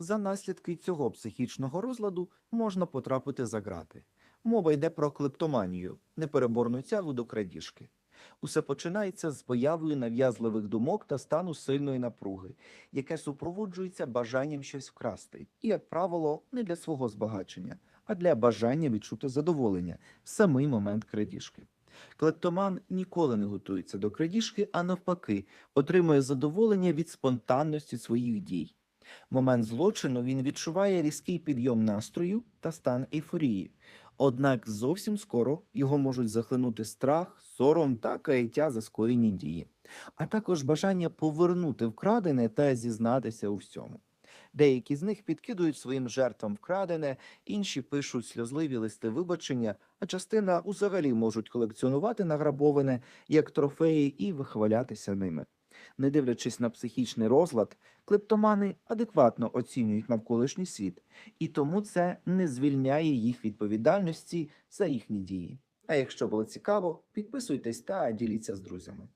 За наслідки цього психічного розладу можна потрапити за грати. Мова йде про клептоманію, непереборну тягу до крадіжки. Усе починається з появою нав'язливих думок та стану сильної напруги, яке супроводжується бажанням щось вкрасти, і, як правило, не для свого збагачення, а для бажання відчути задоволення в самий момент крадіжки. Клептоман ніколи не готується до крадіжки, а навпаки, отримує задоволення від спонтанності своїх дій. В момент злочину він відчуває різкий підйом настрою та стан ейфорії. Однак зовсім скоро його можуть захлинути страх, сором та каяття за скоєні дії, а також бажання повернути вкрадене та зізнатися у всьому. Деякі з них підкидують своїм жертвам вкрадене, інші пишуть сльозливі листи вибачення, а частина взагалі можуть колекціонувати награбоване як трофеї і вихвалятися ними. Не дивлячись на психічний розлад, клептомани адекватно оцінюють навколишній світ, і тому це не звільняє їх відповідальності за їхні дії. А якщо було цікаво, підписуйтесь та діліться з друзями.